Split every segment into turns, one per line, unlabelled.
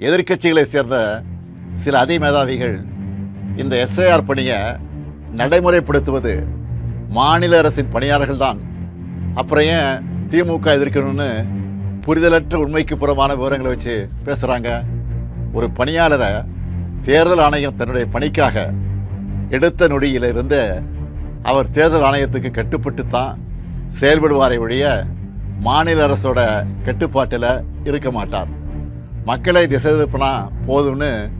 எதிர்க்கட்சிகளை சேர்ந்த சில அதிமேதாவிகள் இந்த எஸ்ஐஆர் பணியை நடைமுறைப்படுத்துவது மாநில அரசின் பணியாளர்கள் தான் அப்புறம் ஏன் திமுக எதிர்க்கணும்னு புரிதலற்ற உண்மைக்கு புறமான விவரங்களை வச்சு பேசுகிறாங்க ஒரு பணியாளரை தேர்தல் ஆணையம் தன்னுடைய பணிக்காக எடுத்த நொடியிலிருந்து அவர் தேர்தல் ஆணையத்துக்கு கட்டுப்பட்டு தான் செயல்படுவாரை ஒழிய மாநில அரசோட கட்டுப்பாட்டில் இருக்க மாட்டார். மக்களை திசை திருப்பினா போதும்னு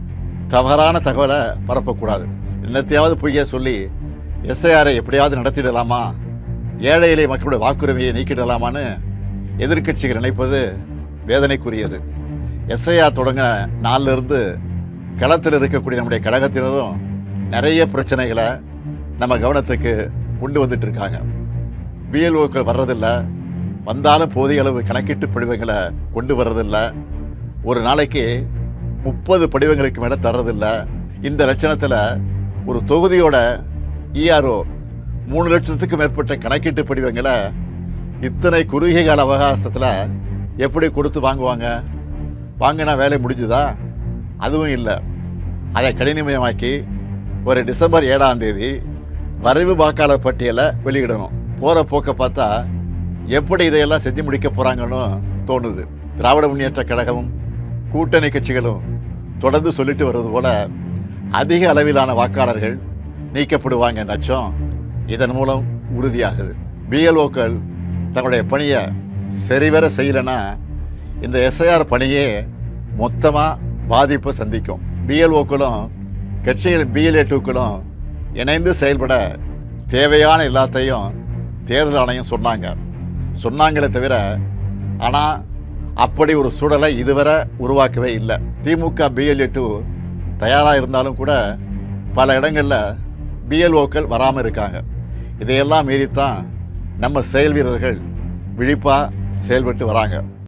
தவறான தகவலை பரப்பக்கூடாது. என்னத்தையாவது பொய்ய சொல்லி எஸ்ஐஆரை எப்படியாவது நடத்திடலாமா? ஏழை மக்களுடைய வாக்குரிமையை நீக்கிடலாமான்னு எதிர்க்கட்சிகள் நினைப்பது வேதனைக்குரியது. எஸ்ஐஆர் தொடங்கின நாளிலிருந்து களத்தில் இருக்கக்கூடிய நம்முடைய கழகத்தினரும் நிறைய பிரச்சனைகளை நம்ம கவனத்துக்கு கொண்டு வந்துட்டு இருக்காங்க பிஎல்ஓக்கள் வர்றதில்லை. வந்தாலும் போதிய அளவு கணக்கீட்டு படிவங்களை கொண்டு வர்றதில்லை. ஒரு நாளைக்கு முப்பது படிவங்களுக்கு மேலே தர்றதில்ல. இந்த லட்சணத்தில் ஒரு தொகுதியோட இஆர்ஓ மூணு லட்சத்துக்கு மேற்பட்ட கணக்கீட்டு படிவங்களை இத்தனை குறுகிய கால அவகாசத்தில் எப்படி கொடுத்து வாங்குவாங்க? வாங்கினா வேலை முடிஞ்சுதா? அதுவும் இல்லை. அதை கடினமயமாக்கி ஒரு டிசம்பர் ஏழாம் தேதி வரைவு வாக்காளர் பட்டியலை வெளியிடணும். போகிற போக்கை பார்த்தா எப்படி இதையெல்லாம் செஞ்சு முடிக்க போகிறாங்கன்னு தோணுது. திராவிட முன்னேற்ற கழகமும் கூட்டணி கட்சிகளும் தொடர்ந்து சொல்லிட்டு வர்றது போல அதிக அளவிலான வாக்காளர்கள் நீக்கப்படுவாங்க நச்சம் இதன் மூலம் உறுதியாகுது. பிஎல்ஓக்கள் தங்களுடைய பணியை சரிவர செய்யலைன்னா இந்த எஸ்ஐஆர் பணியே மொத்தமாக பாதிப்பை சந்திக்கும். பிஎல்ஓக்களும் கட்சிகள் பிஎல்ஏ டூக்களும் இணைந்து செயல்பட தேவையான எல்லாத்தையும் தேர்தல் ஆணையம் சொன்னாங்க. சொன்னாங்களே தவிர ஆனால் அப்படி ஒரு சூழலை இதுவரை உருவாக்கவே இல்லை. திமுக பிஎல்ஏ டூ தயாராக இருந்தாலும் கூட பல இடங்களில் பிஎல்ஓக்கள் வராமல் இருக்காங்க. இதையெல்லாம் மீறித்தான் நம்ம செயல் வீரர்கள் விழிப்பாக செயல்பட்டு வராங்க.